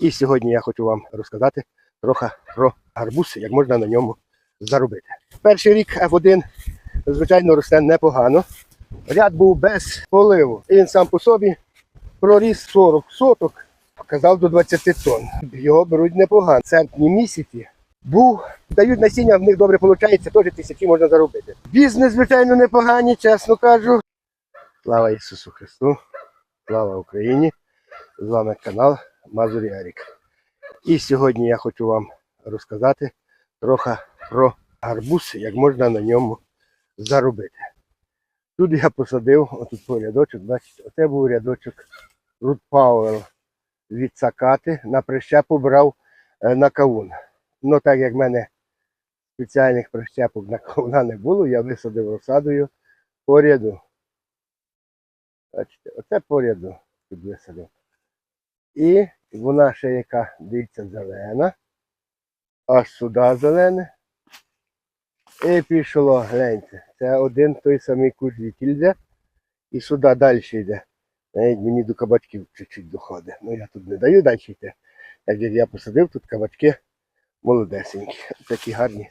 І сьогодні я хочу вам розказати трохи про гарбуз, як можна на ньому заробити. Перший рік F1, звичайно, росте непогано. Ряд був без поливу. І він сам по собі проріс 40 соток, казав до 20 тонн. Його беруть непогано. Серпні місяці був, дають насіння, в них добре виходить, теж тисячі можна заробити. Бізнес, звичайно, непогані, чесно кажу. Слава Ісусу Христу! Слава Україні! З вами канал Мазурі Ерік. І сьогодні я хочу вам розказати трохи про гарбуз, як можна на ньому заробити. Тут я посадив, отут по рядочок, бачите, оце був рядочок Рут Пауел від сакати, на прищепу брав е, на кавун. Ну так як в мене спеціальних прищепок на кавуна не було, я висадив розсадою по ряду. Бачите, оце по ряду тут висадив. І вона ще яка, дивіться, зелена. Аж сюди зелене. І пішло, гляньте. Це один той самий куш йде. І сюди далі йде. Навіть мені до кабачків чуть-чуть доходить. Ну я тут не даю далі йти. Як я посадив, тут кабачки молодесенькі. Такі гарні.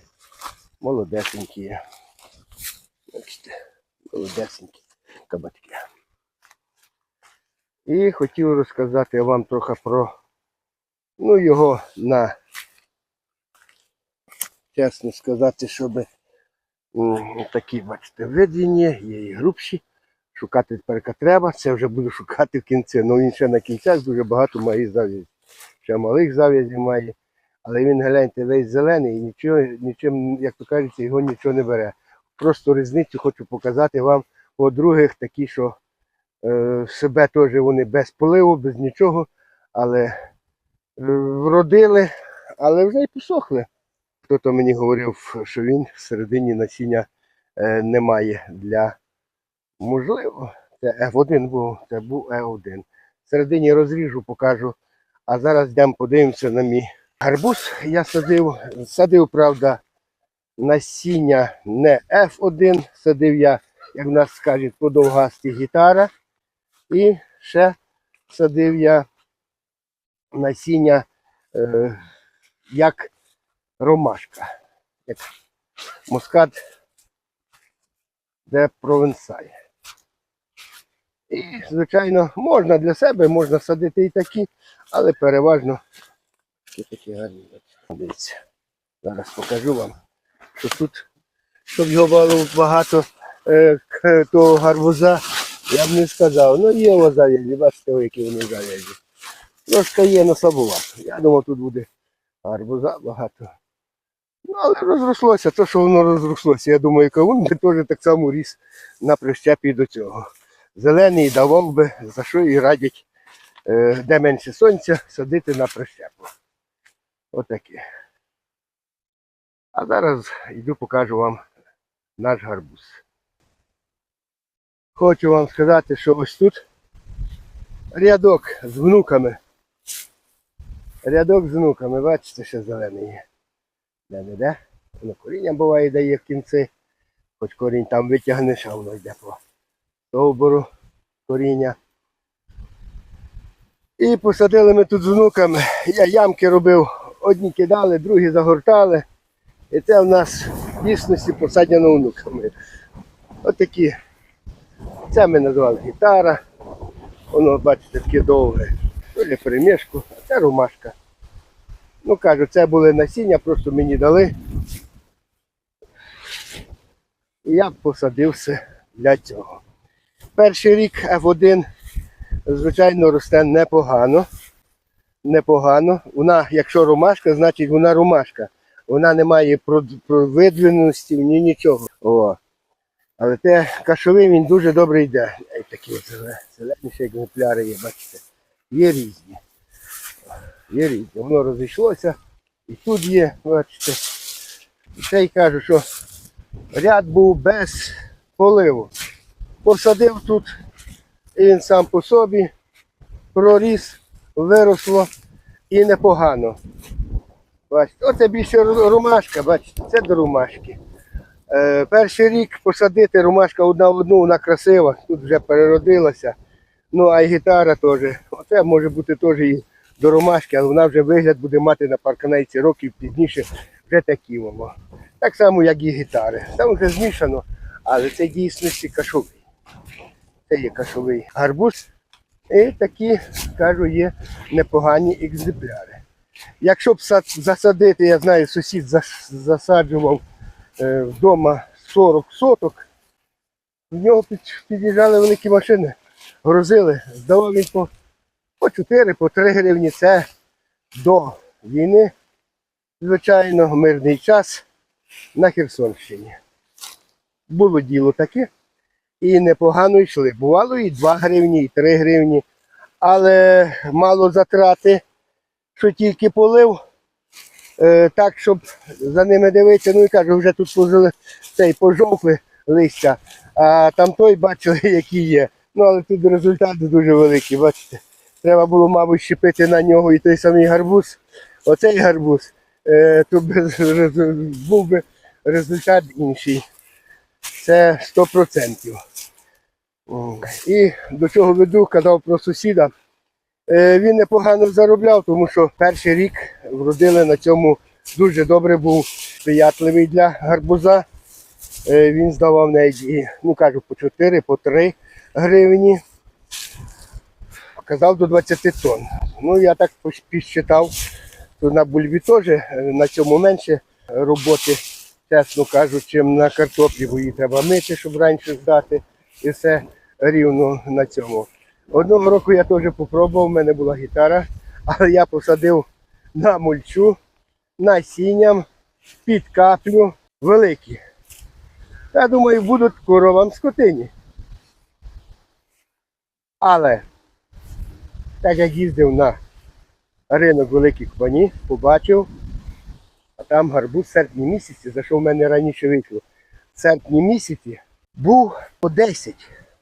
Молодесенькі. Бачите, молодесенькі кабачки. І хотів розказати вам трохи про ну, його на, чесно сказати, щоб такі, бачите, видні, є і грубші. Шукати тепер треба, це вже буду шукати в кінці. Ну він ще на кінцях дуже багато має зав'язів. Ще малих зав'язів має. Але він, гляньте, весь зелений і нічого, нічим, як то кажеться, його нічого не бере. Просто різницю хочу показати вам по других такі, що себе теж вони без поливу, без нічого, але е, вродили, але вже й посохли. Хто-то мені говорив, що він всередині насіння е, немає для можливо. Це F1 був, це був E1. Всередині розріжу, покажу. А зараз йдемо подивимося на мій гарбуз. Я садив, садив, правда, насіння не F1, садив я, як в нас скажуть, подовгасті гітара. І ще садив я насіння е, як ромашка, як мускат де провенсаль. І, звичайно, можна для себе, можна садити і такі, але переважно такі такі гарні. Дивіться. Зараз покажу вам, що тут, щоб його було багато е, того гарбуза, я б не сказав. Ну є о завязі, бачите, які вони завязі. Трошки є, але слабувато. Я думав, тут буде гарбуза багато. Ну, але розрослося, то, що воно розрослося. Я думаю, кавун би теж так само ріс на прищепі до цього. Зелений давав би, за що і радять, е, де менше сонця, садити на прищепу. Отаке. А зараз йду покажу вам наш гарбуз. Хочу вам сказати, що ось тут рядок з внуками. Рядок з внуками, бачите, що зелений є. Де не де. Воно коріння буває дає в кінці. Хоч корінь там витягнеш, а воно йде по стовбуру коріння. І посадили ми тут з внуками. Я ямки робив, одні кидали, другі загортали. І це в нас в дійсності посаджено внуками. Отакі. Це ми назвали гітара. Воно, бачите, таке довге. То для перемішку, а це ромашка. Ну кажу, це були насіння, просто мені дали. І я посадився для цього. Перший рік F1, звичайно, росте непогано. Непогано. Вона, якщо ромашка, значить вона ромашка. Вона не має прод- ні нічого. О. Але те кашовий він дуже добре йде. Такі от зеле- зелені ще екземпляри є, бачите. Є різні. Є різні. Воно розійшлося. І тут є, бачите. І ще кажу, що ряд був без поливу. Посадив тут, і він сам по собі проріс, виросло і непогано. Бачите, оце більше ромашка, бачите, це до ромашки. Е, перший рік посадити ромашка одна в одну, вона красива, тут вже переродилася. Ну, а й гітара теж. Оце може бути теж і до ромашки, але вона вже вигляд буде мати на парканейці років пізніше вже такі воно. Так само, як і гітари. Там вже змішано, але це дійсності кашовий. Це є кашовий гарбуз. І такі, кажу, є непогані екземпляри. Якщо б засадити, я знаю, сусід засаджував вдома 40 соток, в нього під'їжджали великі машини, грузили, здавав він по, по 4, по 3 гривні. Це до війни, звичайно, мирний час на Херсонщині. Було діло таке, і непогано йшли. Бувало і 2 гривні, і 3 гривні, але мало затрати, що тільки полив. Е, так, щоб за ними дивитися, ну і кажу, вже тут позили цей пожовкли листя, а там той бачили, які є. Ну, але тут результати дуже великі, бачите. Треба було, мабуть, щепити на нього і той самий гарбуз. Оцей гарбуз, е, то був би результат інший. Це 100%. І до чого веду, казав про сусіда. Е, Він непогано заробляв, тому що перший рік вродили на цьому дуже добре був сприятливий для гарбуза. Е, Він здавав навіть, ну кажу, по 4, по 3 гривні. Казав до 20 тонн. Ну, я так підсчитав, то на бульбі теж е, на цьому менше роботи, чесно кажу, чим на картоплі, бо її треба мити, щоб раніше здати. І все рівно на цьому. Одного року я теж попробував, в мене була гітара, але я посадив на мульчу, насінням, під каплю великі. Я думаю, будуть коровам скотині. Але так як їздив на ринок великих пані, побачив, а там гарбуз в серпні місяці, за що в мене раніше вийшло. В серпні місяці був по 10.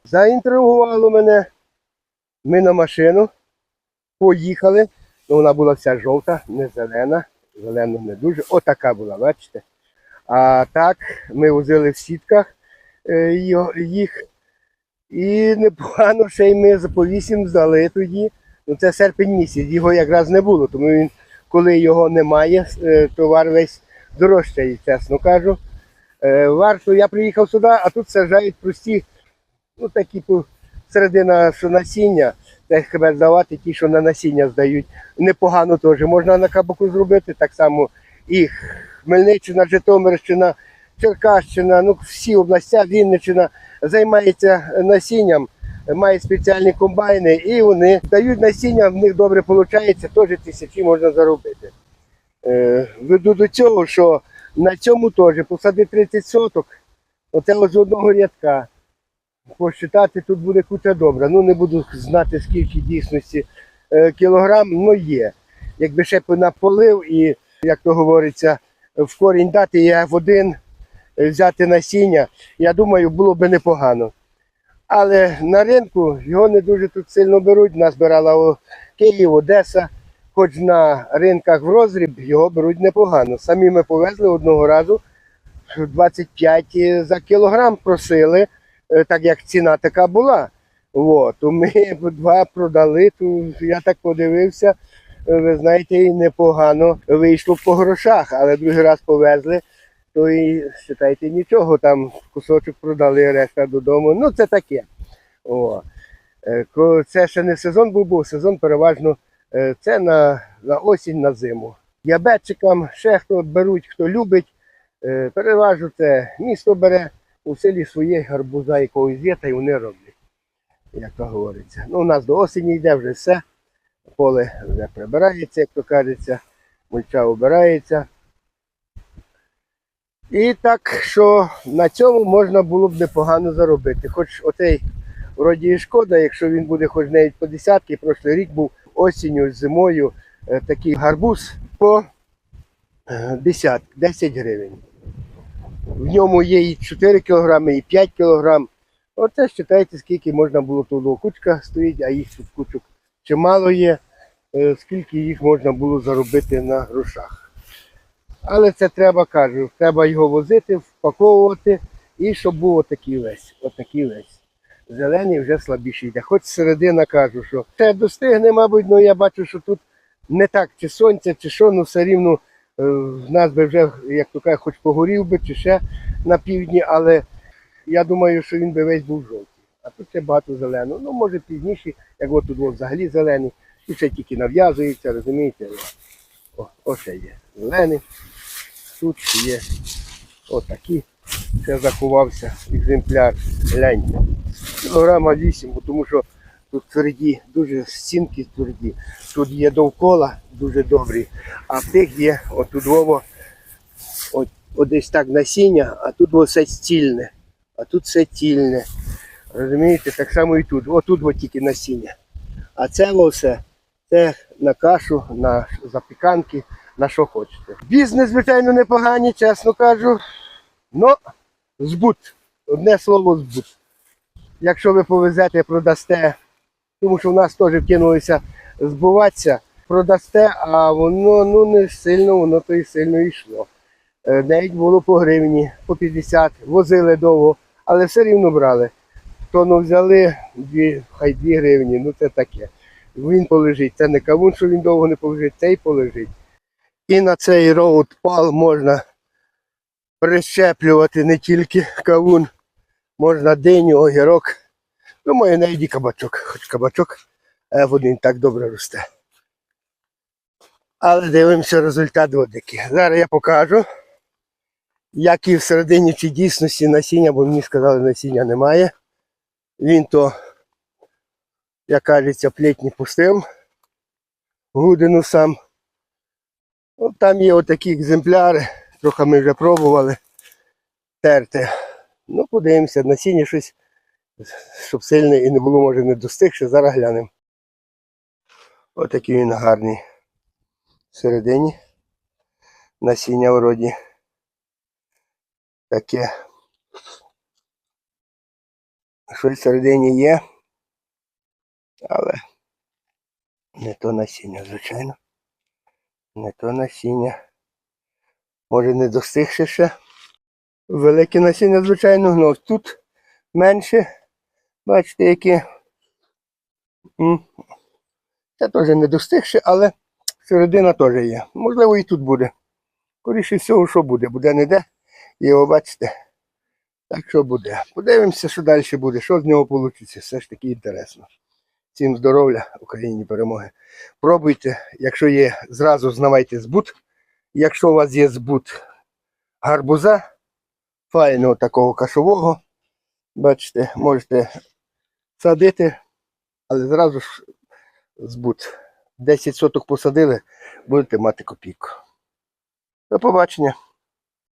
Заінтригувало мене. Ми на машину поїхали. Ну, вона була вся жовта, не зелена. Зелена не дуже. Отака була, бачите. А так ми возили в сітках е, їх. І непогано ще й ми за по 8 здали тоді. Ну це серпень місяць, його якраз не було, тому він, коли його немає, е, товар весь дорожчає, чесно кажу. Е, Варто, я приїхав сюди, а тут саджають прості, ну такі по- середина, насіння, так хіба здавати ті, що на насіння здають. Непогано теж можна на кабаку зробити, так само і Хмельниччина, Житомирщина, Черкащина, ну всі областя, Вінниччина займається насінням, мають спеціальні комбайни і вони дають насіння, в них добре виходить, теж тисячі можна заробити. Е, веду до цього, що на цьому теж посади 30 соток, оце з одного рядка. Посчитати тут буде куча добра. Ну не буду знати, скільки дійсності е, кілограм, ну є. Якби ще наполив і, як то говориться, в корінь дати я в один е, взяти насіння, я думаю, було б непогано. Але на ринку його не дуже тут сильно беруть. Нас брала о, Київ, Одеса, хоч на ринках в розріб його беруть непогано. Самі ми повезли одного разу 25 за кілограм просили, е, так як ціна така була. От, ми два продали, то я так подивився, е, ви знаєте, і непогано вийшло по грошах, але другий раз повезли, то і вважайте, нічого, там кусочок продали, решта додому. Ну, це таке. О. Е, Це ще не сезон був, був сезон переважно е, це на, на осінь, на зиму. Діабетчикам, ще хто беруть, хто любить, е, переважно це місто бере у селі своє гарбуза якогось є, та й вони роблять, як то говориться. Ну, у нас до осені йде вже все, поле вже прибирається, як то кажеться, мульча обирається. І так, що на цьому можна було б непогано заробити. Хоч оцей вроді і шкода, якщо він буде хоч навіть по десятки, прошлий рік був осінню, зимою е, такий гарбуз по е, десят, 10 гривень. В ньому є і 4 кілограми, і 5 кілограм. Оце вважайте, скільки можна було тут кучка стоїть, а їх тут кучок чимало є, е, скільки їх можна було заробити на грошах. Але це треба, кажу, треба його возити, впаковувати і щоб був отакий весь. Отакий весь. Зелений вже слабіший йде. Хоч середина кажу, що це достигне, мабуть, але я бачу, що тут Не так, чи сонце, чи що, ну все рівно в нас би вже, як то кажуть, хоч погорів би, чи ще на півдні, але я думаю, що він би весь був жовтий. А тут ще багато зеленого. Ну, може пізніше, як от тут взагалі зелений, і ще тільки нав'язується, розумієте? О, о ще є зелений. Тут ще є отакі. Ще заховався екземпляр. Гляньте. Кілограма 8, бо тому що тут тверді, дуже стінки тверді. Тут є довкола дуже добрі, а в тих є отут вово, от, от десь так насіння, а тут все стільне, а тут все тільне. Розумієте, так само і тут. Отут от тільки насіння. А це все це на кашу, на запіканки, на що хочете. Бізнес, звичайно, непоганий, чесно кажу. Ну, збут. Одне слово збут. Якщо ви повезете, продасте, тому що в нас теж вкинулися збуватися, продасте, а воно ну не сильно, воно то і сильно йшло. Е, Навіть було по гривні, по 50, возили довго, але все рівно брали. Тону взяли, дві, хай 2 гривні, ну це таке. Він полежить. Це не кавун, що він довго не полежить, цей полежить. І на цей роудпал можна прищеплювати не тільки кавун, можна диню, огірок. Думаю, навіть і кабачок, хоч кабачок е, один так добре росте. Але дивимося результат водики. Зараз я покажу, як і всередині чи дійсності насіння, бо мені сказали, насіння немає. Він то, як кажеться, плетні пустив. Гудину сам. От там є отакі екземпляри, трохи ми вже пробували терти. Ну, подивимося, насіння щось, щоб сильне і не було, може, не достигше, зараз глянемо. Отакий він гарний. Всередині. Насіння вроді таке. Щось всередині є, але не то насіння, звичайно. Не то насіння. Може не достигше ще. Велике насіння, звичайно, але тут менше. Бачите, які. Це теж не достигше, але середина теж є. Можливо, і тут буде. Скоріше всього, що буде. Буде не де. Його бачите. Так що буде. Подивимося, що далі буде, що з нього вийде. Все ж таки інтересно. Всім здоров'я, Україні перемоги. Пробуйте, якщо є, зразу знавайте збут. Якщо у вас є збут гарбуза, файного такого кашового, бачите, можете садити, але зразу ж збут. 10 соток посадили, будете мати копійку. До побачення.